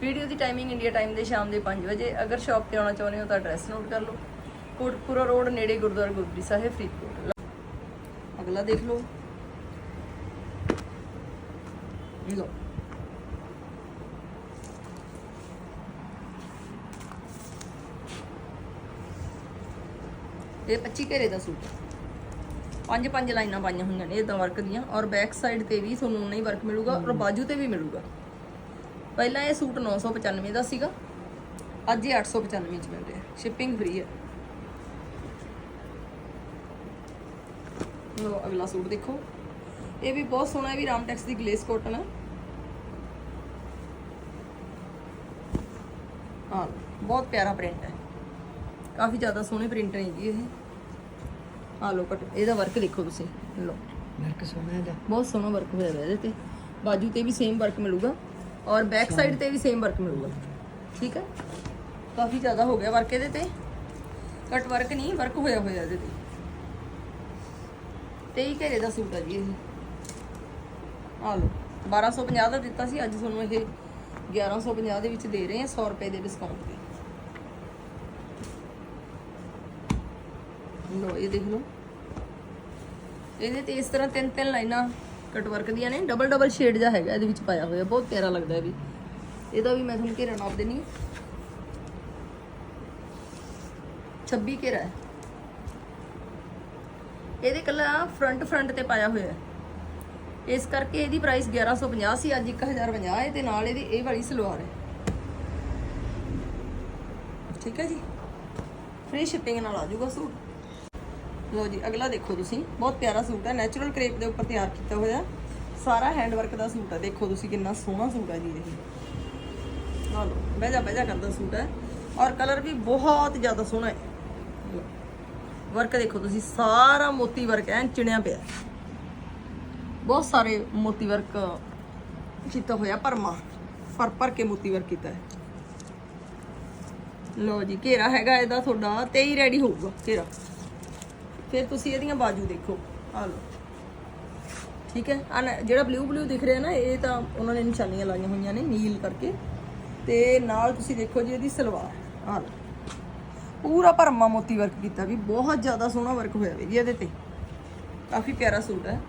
Video ਦੀ timing India time ਦੇ ਸ਼ਾਮ ਦੇ 5 ਵਜੇ। ਅਗਰ ਸ਼ਾਪ ਤੇ ਆਉਣਾ ਚਾਹੁੰਦੇ ਹੋ ਤਾਂ ਐਡਰੈਸ ਨੋਟ ਕਰ ਲਓ। ਕੋਟਪੁਰਾ ਰੋਡ ਨੇੜੇ ਗੁਰਦੁਆਰਾ ਗੁਰਦੀ ਸਾਹਿਬ, ਫਰੀਦਕੋਟ। ਅਗਲਾ ਦੇਖ ਲਓ। ਲਓ। ਇਹ 25 ਘੇਰੇ ਦਾ ਸੂਟ ਪੰਜ ਪੰਜ ਲਾਈਨਾਂ ਪਾਈਆਂ ਹੋਈਆਂ ਨੇ ਇਦਾਂ ਵਰਕ ਦੀਆਂ। ਔਰ ਬੈਕ ਸਾਈਡ ਤੇ ਵੀ ਤੁਹਾਨੂੰ ਉਨਾ ਹੀ ਵਰਕ ਮਿਲੂਗਾ, ਔਰ ਬਾਜੂ ਤੇ ਵੀ ਮਿਲੂਗਾ। ਪਹਿਲਾਂ ਇਹ ਸੂਟ 995 ਦਾ ਸੀਗਾ। ਅੱਜ ਇਹ 895 ਚ ਮਿਲ ਰਿਹਾ। ਸ਼ਿਪਿੰਗ ਫ੍ਰੀ ਹੈ। ਲੋ ਅਗਲਾ ਸੂਟ ਦੇਖੋ। ਇਹ ਵੀ ਬਹੁਤ ਸੋਹਣਾ ਹੈ ਵੀ ਰਾਮਟੈਕਸ ਦੀ ਗਲੇਸ ਕਾਟਨ ਹੈ ਹਾਂ ਬਹੁਤ ਪਿਆਰਾ ਪ੍ਰਿੰਟ ਹੈ। ਕਾਫੀ ਜ਼ਿਆਦਾ ਸੋਹਣੇ ਪ੍ਰਿੰਟ ਨੇ ਜੀ ਇਹ। ਆ ਲੋ ਕਟ ਇਹਦਾ ਵਰਕ ਦੇਖੋ ਤੁਸੀਂ। ਲੋ ਵਰਕ ਸੋਹਣਾ ਦਾ ਬਹੁਤ ਸੋਹਣਾ ਵਰਕ ਹੋਇਆ ਹੋਇਆ ਇਹਦੇ ਤੇ। ਬਾਜੂ ਤੇ ਵੀ ਸੇਮ ਵਰਕ ਮਿਲੂਗਾ। ਔਰ ਬੈਕ ਸਾਈਡ ਤੇ ਵੀ ਸੇਮ ਵਰਕ ਮਿਲੂਗਾ। ਠੀਕ ਹੈ? ਕਾਫੀ ਜ਼ਿਆਦਾ ਹੋ ਗਿਆ ਵਰਕ ਇਹਦੇ ਤੇ। ਕਟ ਵਰਕ ਨਹੀਂ ਵਰਕ ਹੋਇਆ ਹੋਇਆ ਇਹਦੇ ਤੇ। ਤੇ ਹੀ ਘੇਰੇ ਦਾ ਸੂਟ ਹੈ ਜੀ ਇਹ। ਆ ਲਓ 1250 ਦਾ ਦਿੱਤਾ ਸੀ, ਅੱਜ ਤੁਹਾਨੂੰ ਇਹ 1150 ਦੇ ਵਿੱਚ ਦੇ ਰਹੇ ਹਾਂ 100 ਰੁਪਏ ਦੇ ਡਿਸਕਾਊਂਟ ਤੇ। ਲੋ ਇਹ ਦੇਖ ਲਓ। ਇਹਦੇ ਤੇ ਇਸ ਤਰ੍ਹਾਂ ਤਿੰਨ ਤਿੰਨ ਲਾਈਨਾਂ ਕਟ ਵਰਕ ਦੀਆਂ ਨੇ ਡਬਲ ਡਬਲ ਸ਼ੇਡ ਜਿਹਾ ਹੈਗਾ ਇਹਦੇ ਵਿੱਚ ਪਾਇਆ ਹੋਇਆ, ਬਹੁਤ ਪਿਆਰਾ ਲੱਗਦਾ ਇਹ ਵੀ। ਇਹਦਾ ਵੀ ਮੈਂ ਤੁਹਾਨੂੰ ਘੇਰਾ ਨਾਪ ਦੇਣੀ ਹੈ। 26 ਘੇਰਾ ਹੈ। ਇਹਦੇ ਕੱਲਾ ਫਰੰਟ ਫਰੰਟ ਤੇ ਪਾਇਆ ਹੋਇਆ ਹੈ। ਇਸ ਕਰਕੇ ਇਹਦੀ ਪ੍ਰਾਈਸ 1150 ਸੀ ਅੱਜ 1050 ਹੈ ਤੇ ਨਾਲ ਇਹਦੀ ਇਹ ਵਾਲੀ ਸਲਵਾਰ ਹੈ। ਠੀਕ ਹੈ ਜੀ? ਫ੍ਰੀ ਸ਼ਿਪਿੰਗ ਨਾਲ ਆ ਜਾਊਗਾ ਸੂਟ। ਲੋ ਜੀ, ਅਗਲਾ ਦੇਖੋ ਤੁਸੀਂ। ਬਹੁਤ ਪਿਆਰਾ ਸੂਟ ਹੈ। ਨੈਚੁਰਲ ਕ੍ਰੇਪ ਦੇ ਉੱਪਰ ਤਿਆਰ ਕੀਤਾ ਹੋਇਆ। ਸਾਰਾ ਹੈਂਡ ਵਰਕ ਦਾ ਸੂਟ ਹੈ। ਦੇਖੋ ਤੁਸੀਂ ਕਿੰਨਾ ਸੋਹਣਾ ਸੂਟ ਹੈ ਜੀ ਇਹ। ਲਓ ਲਓ ਬਹਿਜਾ ਬਹਿਜਾ ਕਰਦਾ ਸੂਟ ਹੈ। ਔਰ ਕਲਰ ਵੀ ਬਹੁਤ ਜ਼ਿਆਦਾ ਸੋਹਣਾ ਹੈ। ਵਰਕ ਦੇਖੋ ਤੁਸੀਂ। ਸਾਰਾ ਮੋਤੀ ਵਰਕ ਐ ਚਿਣਿਆ ਪਿਆ। ਬਹੁਤ ਸਾਰੇ ਮੋਤੀ ਵਰਕ ਕੀਤਾ ਹੋਇਆ ਪਰਮਾ ਪਰ ਪਰ ਕੇ ਮੋਤੀ ਵਰਕ ਕੀਤਾ ਹੈ। ਲੋ ਜੀ, ਘੇਰਾ ਹੈਗਾ ਇਹਦਾ ਤੁਹਾਡਾ। 23 ਰੈਡੀ ਹੋਊਗਾ ਘੇਰਾ। ਫਿਰ ਤੁਸੀਂ ਇਹਦੀਆਂ ਬਾਜੂ ਦੇਖੋ। ਆ ਲਓ। ਠੀਕ ਹੈ? ਆ ਜਿਹੜਾ ਬਲੂ ਬਲੂ ਦਿਖ ਰਿਹਾ ਨਾ ਇਹ ਤਾਂ ਉਹਨਾਂ ਨੇ ਨਿਸ਼ਾਨੀਆਂ ਲਾਈਆਂ ਹੋਈਆਂ ਨੇ ਨੀਲ ਕਰਕੇ। ਤੇ ਨਾਲ ਤੁਸੀਂ ਦੇਖੋ ਜੀ ਇਹਦੀ ਸਲਵਾਰ। ਆ ਲਓ। ਪੂਰਾ ਭਰਮਾ ਮੋਤੀ ਵਰਕ ਕੀਤਾ ਵੀ ਬਹੁਤ ਜ਼ਿਆਦਾ ਸੋਹਣਾ ਵਰਕ ਹੋਇਆ ਵੀ ਜੀ ਇਹਦੇ ਤੇ। ਕਾਫੀ ਪਿਆਰਾ ਸੂਟ ਹੈ।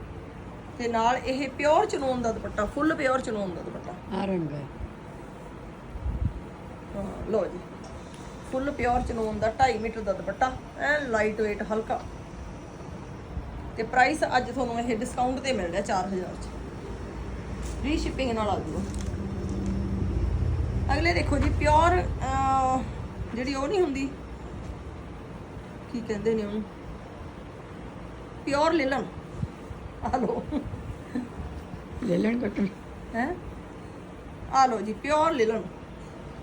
ਤੇ ਨਾਲ ਇਹ ਪਿਓਰ ਚਨੋਨ ਦਾ ਦੁਪੱਟਾ ਫੁੱਲ ਪਿਓਰ ਚਨੋਨ ਦਾ ਦੁਪੱਟਾ। ਆ ਰੰਗ ਹੈ। ਲਓ ਜੀ। ਫੁੱਲ ਪਿਓਰ ਚਨੋਨ ਦਾ 2.5 ਮੀਟਰ ਦਾ ਦੁਪੱਟਾ ਐ ਲਾਈਟ weight ਹਲਕਾ। ਤੇ ਪ੍ਰਾਈਸ ਅੱਜ ਤੁਹਾਨੂੰ ਇਹ ਡਿਸਕਾਊਂਟ ਤੇ ਮਿਲ ਰਿਹਾ 4000 ਚ। ਫ੍ਰੀ ਸ਼ਿਪਿੰਗ ਨਾਲ ਆ ਜੂਗਾ ਅਗਲੇ ਦੇਖੋ ਜੀ ਪਿਓਰ ਜਿਹੜੀ ਉਹ ਨਹੀਂ ਹੁੰਦੀ ਕੀ ਕਹਿੰਦੇ ਨੇ ਉਹਨੂੰ? ਪਿਓਰ ਲਿਲਨ ਆ ਲਓ। ਲੈ ਲੈਣ ਕੱਟਣ। ਹੈ? ਆ ਲਓ ਜੀ ਪਿਓਰ ਲਿਲਨ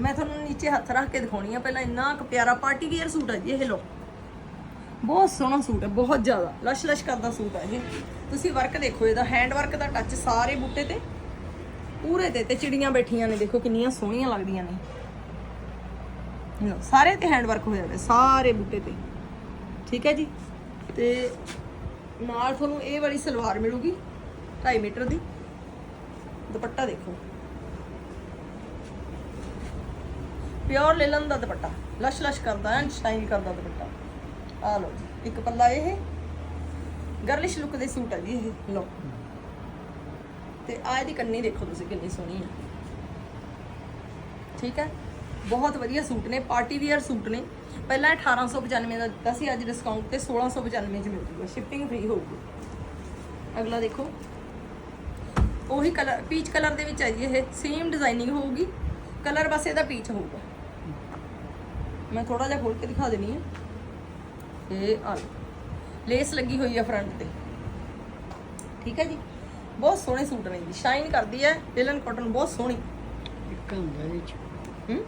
ਮੈਂ ਤੁਹਾਨੂੰ ਨੀਚੇ ਹੱਥ ਰੱਖ ਕੇ ਦਿਖਾਉਣੀ ਆ ਪਹਿਲਾਂ ਇੰਨਾ ਕੁ ਪਿਆਰਾ ਪਾਰਟੀ ਵੇਅਰ ਸੂਟ ਹੈ ਜੀ ਇਹ ਲਓ। ਬਹੁਤ ਸੋਹਣਾ ਸੂਟ ਹੈ, ਬਹੁਤ ਜ਼ਿਆਦਾ। ਲਸ਼ ਲਸ਼ ਕਰਦਾ ਸੂਟ ਹੈ ਇਹ। ਤੁਸੀਂ ਵਰਕ ਦੇਖੋ, ਇਹਦਾ ਹੈਂਡ ਵਰਕ ਦਾ ਟੱਚ ਸਾਰੇ ਬੂਟੇ ਤੇ, ਪੂਰੇ ਤੇ ਤੇ ਚਿੜੀਆਂ ਬੈਠੀਆਂ ਨੇ, ਦੇਖੋ ਕਿੰਨੀਆਂ ਸੋਹਣੀਆਂ ਲੱਗਦੀਆਂ ਨੇ। ਸਾਰੇ ਤੇ ਹੈਂਡ ਵਰਕ ਹੋਇਆ ਹੋਇਆ ਸਾਰੇ ਬੂਟੇ ਤੇ। ਠੀਕ ਹੈ ਜੀ? ਤੇ ਨਾਲ ਤੁਹਾਨੂੰ ਇਹ ਵਾਲੀ ਸਲਵਾਰ ਮਿਲੂਗੀ 2.5 ਮੀਟਰ ਦੀ। ਦੁਪੱਟਾ ਦੇਖੋ। ਪਿਓਰ ਲੈਲਨ ਦਾ ਦੁਪੱਟਾ। ਲਸ਼ ਲਸ਼ ਕਰਦਾ ਐਂਡ ਸ਼ਾਈਨ ਕਰਦਾ ਦੁਪੱਟਾ। ਆ ਲਓ ਜੀ, ਇੱਕ ਪੱਲਾ ਇਹ ਗਰਲਿਸ਼ ਲੁੱਕ ਦੇ ਸੂਟ ਹੈ ਜੀ ਇਹ, ਲਓ। ਤੇ ਆ ਇਹਦੀ ਕੰਨੀ ਦੇਖੋ ਤੁਸੀਂ ਕਿੰਨੀ ਸੋਹਣੀ ਹੈ ਠੀਕ ਹੈ? ਬਹੁਤ ਵਧੀਆ ਸੂਟ ਨੇ ਪਾਰਟੀ ਵੇਅਰ ਸੂਟ ਨੇ। ਪਹਿਲਾਂ ਇਹ 1895 ਦਾ ਦਿੱਤਾ ਸੀ, ਅੱਜ ਡਿਸਕਾਊਂਟ ਤੇ 1695 ਚ ਮਿਲ ਜੂਗਾ ਸ਼ਿਪਿੰਗ ਫ੍ਰੀ ਹੋਊਗੀ। ਅਗਲਾ ਦੇਖੋ। ਉਹੀ ਕਲਰ ਪੀਚ ਕਲਰ ਦੇ ਵਿੱਚ ਹੈ ਜੀ ਇਹ ਸੇਮ ਡਿਜ਼ਾਈਨਿੰਗ ਹੋਊਗੀ। ਕਲਰ ਬਸ ਇਹਦਾ ਪੀਚ ਹੋਊਗਾ। ਮੈਂ ਥੋੜਾ ਜਿਹਾ ਖੋਲ ਕੇ ਦਿਖਾ ਦੇਣੀ ਹੈ ਇਹ ਆ। ਲੇਸ ਲੱਗੀ ਹੋਈ ਹੈ ਫਰੰਟ ਤੇ। ਠੀਕ ਹੈ ਜੀ? ਬਹੁਤ ਸੋਹਣੇ ਸੂਟ ਨੇ ਜੀ। ਸ਼ਾਈਨ ਕਰਦੀ ਹੈ। ਲਿਲਨ ਕਾਟਨ ਬਹੁਤ ਸੋਹਣੀ। ਇੱਕ ਹੁੰਦਾ ਇਹਦੇ ਚ। ਹੂੰ?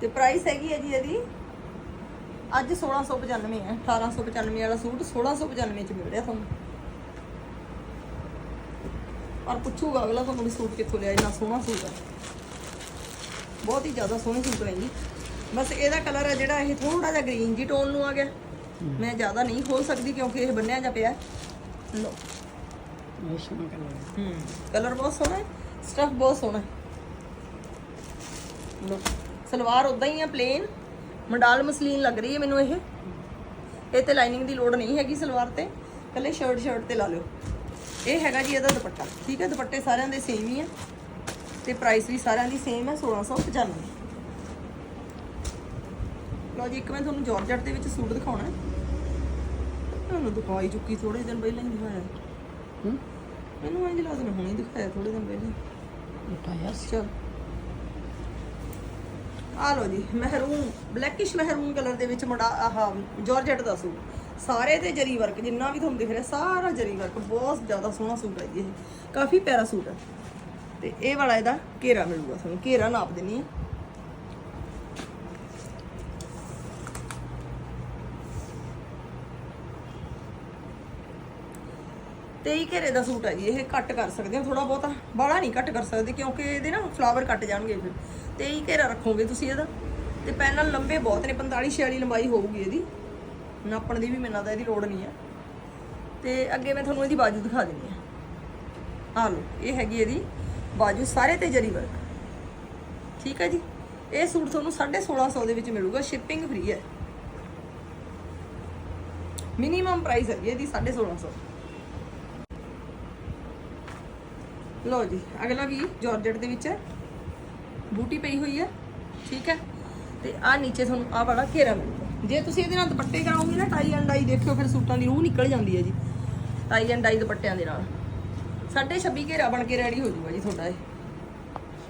ਤੇ ਪ੍ਰਾਈਸ ਹੈਗੀ ਹੈ ਜੀ ਇਹਦੀ। ਅੱਜ 1695 ਹੈ। 1895 ਵਾਲਾ ਸੂਟ 1695 ਚ ਮਿਲ ਰਿਹਾ ਤੁਹਾਨੂੰ। ਪਰ ਪੁੱਛੂਗਾ ਅਗਲਾ ਤੁਹਾਨੂੰ ਵੀ ਸੂਟ ਕਿੱਥੋਂ ਲਿਆ ਇੰਨਾ ਸੋਹਣਾ ਸੂਟ ਹੈ। ਬਹੁਤ ਹੀ ਜ਼ਿਆਦਾ ਸੋਹਣੇ ਸੂਟ ਨੇ ਜੀ। ਬਸ ਇਹਦਾ ਕਲਰ ਹੈ ਜਿਹੜਾ ਇਹ ਥੋੜਾ ਜਿਹਾ ਗ੍ਰੀਨ ਜੀ ਟੋਨ ਨੂੰ ਆ ਗਿਆ। ਮੈਂ ਜ਼ਿਆਦਾ ਨਹੀਂ ਖੋਲ ਸਕਦੀ ਕਿਉਂਕਿ ਇਹ ਬੰਨਿਆ ਜਾ ਪਿਆ। ਲੋ ਸੋਹਣਾ ਕਲਰ ਹੈ ਹੂੰ ਕਲਰ ਬਹੁਤ ਸੋਹਣਾ ਹੈ ਸਟਫ ਬਹੁਤ ਸੋਹਣਾ ਹੈ। ਲੋ ਸਲਵਾਰ ਉਦਾਂ ਹੀ ਆ ਪਲੇਨ ਮੰਡਾਲ ਮਸਲੀਨ ਲੱਗ ਰਹੀ ਹੈ ਮੈਨੂੰ ਇਹ। ਇਹ ਤੇ ਲਾਈਨਿੰਗ ਦੀ ਲੋੜ ਨਹੀਂ ਹੈਗੀ ਸਲਵਾਰ ਤੇ। ਕੱਲੇ ਸ਼ਰਟ ਸ਼ਰਟ ਤੇ ਲਾ ਲਿਓ। ਇਹ ਹੈਗਾ ਜੀ ਇਹਦਾ ਦੁਪੱਟਾ। ਠੀਕ ਹੈ ਦੁਪੱਟੇ ਸਾਰਿਆਂ ਦੇ ਸੇਮ ਹੀ ਆ। ਤੇ ਪ੍ਰਾਈਸ ਵੀ ਸਾਰਿਆਂ ਦੀ ਸੇਮ ਹੈ 1695 ਲਓ ਜੀ ਇੱਕ ਮੈਂ ਤੁਹਾਨੂੰ ਜਾਰਜਟ ਦੇ ਵਿੱਚ ਸੂਟ ਦਿਖਾਉਣਾ ਤੁਹਾਨੂੰ ਦਿਖਾਈ ਚੁੱਕੀ ਥੋੜੇ ਦਿਨ ਪਹਿਲਾਂ ਹੀ ਦਿਖਾਇਆ ਹੂੰ। ਮੈਨੂੰ ਇੰਜ ਲੱਗਦਾ ਮੈਂ ਹੁਣੇ ਦਿਖਾਇਆ ਥੋੜੇ ਦਿਨ ਪਹਿਲਾਂ ਉਠਾਇਆ ਚਲ। ਆ ਲੋ ਜੀ ਮਹਿਰੂਨ ਬਲੈਕਿਸ਼ ਮਹਿਰੂਨ ਕਲਰ ਦੇ ਵਿੱਚ ਮੁੰਡਾ ਆਹ ਜਾਰਜਟ ਦਾ ਸੂਟ। ਸਾਰੇ ਤੇ ਜਰੀ ਵਰਕ ਜਿੰਨਾ ਵੀ ਤੁਹਾਨੂੰ ਦਿਖ ਰਿਹਾ ਸਾਰਾ ਜਰੀ ਵਰਕ ਬਹੁਤ ਜ਼ਿਆਦਾ ਸੋਹਣਾ ਸੂਟ ਹੈ ਜੀ ਇਹ। ਕਾਫੀ ਪਿਆਰਾ ਸੂਟ ਹੈ। ਤੇ ਇਹ ਵਾਲਾ ਇਹਦਾ ਘੇਰਾ ਮਿਲੂਗਾ ਤੁਹਾਨੂੰ ਘੇਰਾ ਨਾਪ ਦੇਣੀ ਹੈ। ਤੇ ਇਹ ਘੇਰੇ ਦਾ ਸੂਟ ਹੈ ਜੀ, ਇਹ ਕੱਟ ਕਰ ਸਕਦੇ ਹੋ ਥੋੜਾ ਬਹੁਤਾ ਬਾਹਲਾ ਨਹੀਂ ਕੱਟ ਕਰ ਸਕਦੇ, ਕਿਉਂਕਿ ਇਹਦੇ ਨਾ ਫਲਾਵਰ ਕੱਟ ਜਾਣਗੇ ਫਿਰ। ਤੇ ਇਹ ਘੇਰਾ ਰੱਖੋਗੇ ਤੁਸੀਂ ਇਹਦਾ। ਤੇ ਪੈਨਲ ਲੰਬੇ ਬਹੁਤ ਨੇ 45 46 ਲੰਬਾਈ ਹੋਊਗੀ ਇਹਦੀ। ਨਾਪਣ ਦੀ ਵੀ ਮੈਨੂੰ ਤਾਂ ਇਹਦੀ ਲੋੜ ਨਹੀਂ ਹੈ ਤੇ ਅੱਗੇ ਮੈਂ ਤੁਹਾਨੂੰ ਇਹਦੀ ਬਾਜੂ ਦਿਖਾ ਦਿੰਦੀ ਹਾਂ। ਆ ਲਓ, ਇਹ ਹੈਗੀ ਇਹਦੀ ਬਾਜੂ, ਸਾਰੇ ਤੇ ਜਰੀ ਵਰਕ ਠੀਕ ਹੈ ਜੀ? ਇਹ ਸੂਟ ਤੁਹਾਨੂੰ 1650 ਦੇ ਵਿੱਚ ਮਿਲੂਗਾ ਸ਼ਿਪਿੰਗ ਫ੍ਰੀ ਹੈ। ਮਿਨੀਮਮ ਪ੍ਰਾਈਸ ਹੈ ਜੀ ਇਹਦੀ 1650 ਲਓ ਜੀ ਅਗਲਾ ਵੀ ਜਾਰਜਟ ਦੇ ਵਿੱਚ ਹੈ। ਬੂਟੀ ਪਈ ਹੋਈ ਹੈ ਠੀਕ ਹੈ। ਤੇ ਆ ਨੀਚੇ ਤੁਹਾਨੂੰ ਆ ਵਾਲਾ ਘੇਰਾ ਮਿਲੂਗਾ। ਜੇ ਤੁਸੀਂ ਇਹਦੇ ਨਾਲ ਦੁਪੱਟੇ ਕਰਾਓਗੇ ਨਾ ਟਾਈ ਐਂਡ ਡਾਈ ਦੇਖਿਓ ਫਿਰ ਸੂਟਾਂ ਦੀ ਰੂਹ ਨਿਕਲ ਜਾਂਦੀ ਹੈ ਜੀ। ਟਾਈ ਐਂਡ ਡਾਈ ਦੁਪੱਟਿਆਂ ਦੇ ਨਾਲ। ਸਾਢੇ 26 ਘੇਰਾ ਬਣ ਕੇ ਰੈਡੀ ਹੋ ਜਾਊਗਾ ਜੀ ਤੁਹਾਡਾ ਇਹ।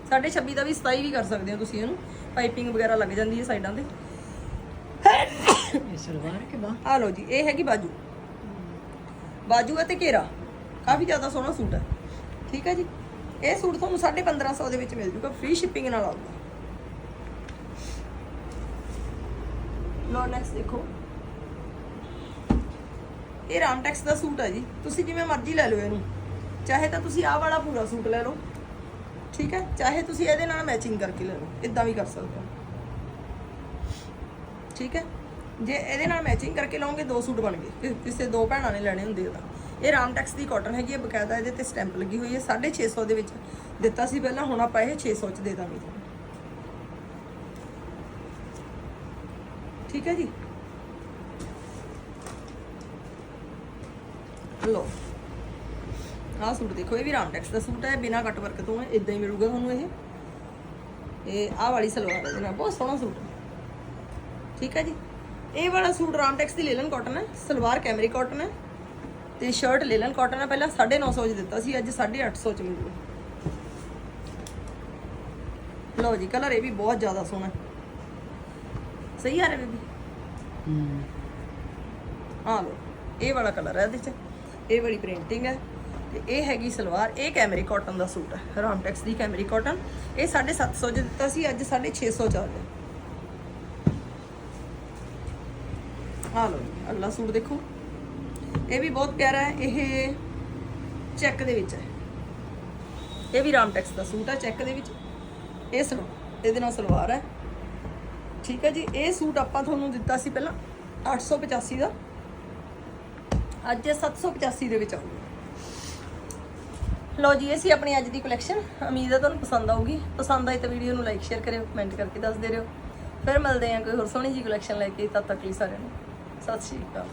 ਸਾਢੇ 26 ਦਾ ਵੀ 27 ਵੀ ਕਰ ਸਕਦੇ ਹੋ ਤੁਸੀਂ ਇਹਨੂੰ। ਪਾਈਪਿੰਗ ਵਗੈਰਾ ਲੱਗ ਜਾਂਦੀ ਹੈ ਸਾਈਡਾਂ ਤੇ। ਇਹ ਸਲਵਾਰ ਕੇ ਬਾ ਆ ਲਓ ਜੀ ਇਹ ਹੈਗੀ ਬਾਜੂ। ਬਾਜੂ ਅਤੇ ਘੇਰਾ। ਕਾਫੀ ਜ਼ਿਆਦਾ ਸੋਹਣਾ ਸੂਟ ਹੈ। ਠੀਕ ਹੈ ਜੀ? ਇਹ ਸੂਟ ਤੁਹਾਨੂੰ 1550 ਦੇ ਵਿੱਚ ਮਿਲ ਜੂਗਾ ਫ੍ਰੀ ਸ਼ਿਪਿੰਗ ਨਾਲ ਆਊਗਾ ਲੋ ਨੈਕਸਟ ਦੇਖੋ। ਇਹ ਰਾਮਟੈਕਸ ਦਾ ਸੂਟ ਹੈ ਜੀ। ਤੁਸੀਂ ਜਿਵੇਂ ਮਰਜ਼ੀ ਲੈ ਲਓ ਇਹਨੂੰ। ਚਾਹੇ ਤਾਂ ਤੁਸੀਂ ਆਹ ਵਾਲਾ ਪੂਰਾ ਸੂਟ ਲੈ ਲਓ। ਠੀਕ ਹੈ? ਚਾਹੇ ਤੁਸੀਂ ਇਹਦੇ ਨਾਲ ਮੈਚਿੰਗ ਕਰਕੇ ਲੈ ਲਓ। ਇਦਾਂ ਵੀ ਕਰ ਸਕਦੇ ਹੋ। ਠੀਕ ਹੈ? ਜੇ ਇਹਦੇ ਨਾਲ ਮੈਚਿੰਗ ਕਰਕੇ ਲਓਗੇ, ਦੋ ਸੂਟ ਬਣ ਗਏ। ਕਿਸੇ ਦੋ ਭੈਣਾਂ ਨੇ ਲੈਣੇ ਹੁੰਦੇ ਤਾਂ। ਇਹ ਰਾਮਟੈਕਸ ਦੀ ਕਾਟਨ ਹੈਗੀ ਹੈ, ਬਕਾਇਦਾ ਇਹਦੇ ਤੇ ਸਟੈਂਪ ਲੱਗੀ ਹੋਈ ਹੈ 650 ਦੇ ਵਿੱਚ ਦਿੱਤਾ ਸੀ ਪਹਿਲਾਂ, ਹੁਣ ਆਪਾਂ ਇਹ 600 ਚ ਦੇ ਦਾਂਗੇ। ਤੁਹਾਨੂੰ ਠੀਕ ਹੈ ਜੀ? ਲੋ ਆਹ ਸੂਟ ਦੇਖੋ, ਇਹ ਵੀ ਰਾਮਟੈਕਸ ਦਾ ਸੂਟ ਹੈ, ਬਿਨਾ ਕੱਟ ਵਰਕ ਤੋਂ ਹੈ ਇਦਾਂ ਹੀ ਮਿਲੂਗਾ ਤੁਹਾਨੂੰ ਇਹ। ਇਹ ਆਹ ਵਾਲੀ ਸਲਵਾਰ ਹੈ ਜਨਾ ਬਹੁਤ ਸੋਹਣਾ ਸੂਟ। ਠੀਕ ਹੈ ਜੀ? ਇਹ ਵਾਲਾ ਸੂਟ ਰਾਮਟੈਕਸ ਦੀ ਲੈ ਲੈਣ ਕਾਟਨ ਹੈ, ਸਲਵਾਰ ਕੈਮਰੀ ਕਾਟਨ ਹੈ। ਤੇ ਸ਼ਰਟ ਲੇਲਨ ਕਾਟਨ ਹੈ ਪਹਿਲਾਂ 950 ਚ ਦਿੱਤਾ ਸੀ ਅੱਜ 850 ਚ ਮਿਲੂਗਾ। ਲਓ ਜੀ ਕਲਰ ਇਹ ਵੀ ਬਹੁਤ ਜ਼ਿਆਦਾ ਸੋਹਣਾ ਸਹੀ ਆ ਰਿਹਾ ਬੀਬੀ? ਹੂੰ। ਆ ਲਓ ਇਹ ਵਾਲਾ ਕਲਰ ਹੈ ਇਹਦੇ ਚ। ਇਹ ਵਾਲੀ ਪ੍ਰਿੰਟਿੰਗ ਹੈ ਤੇ ਇਹ ਹੈਗੀ ਸਲਵਾਰ ਇਹ ਕੈਮਰੀ ਕਾਟਨ ਦਾ ਸੂਟ ਹੈ। ਰਾਮਟੈਕਸ ਦੀ ਕੈਮਰੀ ਕਾਟਨ ਇਹ 750 ਚ ਦਿੱਤਾ ਸੀ ਅੱਜ 650 ਚ ਆ ਗਿਆ। ਆ ਲਓ ਜੀ, ਅਗਲਾ ਸੂਟ ਦੇਖੋ। ਇਹ ਵੀ ਬਹੁਤ ਪਿਆਰਾ ਹੈ, ਇਹ ਚੈੱਕ ਦੇ ਵਿੱਚ ਹੈ। ਇਹ ਵੀ ਰਾਮਟੈਕਸ ਦਾ ਸੂਟ ਹੈ, ਚੈੱਕ ਦੇ ਵਿੱਚ। ਇਹ ਸਲੋ ਇਹਦੇ ਨਾਲ ਸਲਵਾਰ ਹੈ। ਠੀਕ ਹੈ ਜੀ, ਇਹ ਸੂਟ ਆਪਾਂ ਤੁਹਾਨੂੰ ਦਿੱਤਾ ਸੀ ਪਹਿਲਾਂ 885 ਦਾ। ਅੱਜ ਇਹ 785 ਦੇ ਵਿੱਚ ਆਊਗਾ। ਲਓ ਜੀ, ਇਹ ਸੀ ਆਪਣੀ ਅੱਜ ਦੀ ਕਲੈਕਸ਼ਨ ਉਮੀਦ ਹੈ ਤੁਹਾਨੂੰ ਪਸੰਦ ਆਊਗੀ। ਪਸੰਦ ਆਈ ਤਾਂ ਵੀਡੀਓ ਨੂੰ ਲਾਈਕ ਸ਼ੇਅਰ ਕਰਿਓ ਕਮੈਂਟ ਕਰਕੇ ਦੱਸਦੇ ਰਹੋ। ਫਿਰ ਮਿਲਦੇ ਹਾਂ ਕੋਈ ਹੋਰ ਸੋਹਣੀ ਜੀ ਕਲੈਕਸ਼ਨ ਲੈ ਕੇ। ਤਦ ਤੱਕ ਲਈ ਸਾਰਿਆਂ ਨੂੰ। ਸਤਿ ਸ਼੍ਰੀ ਅਕਾਲ।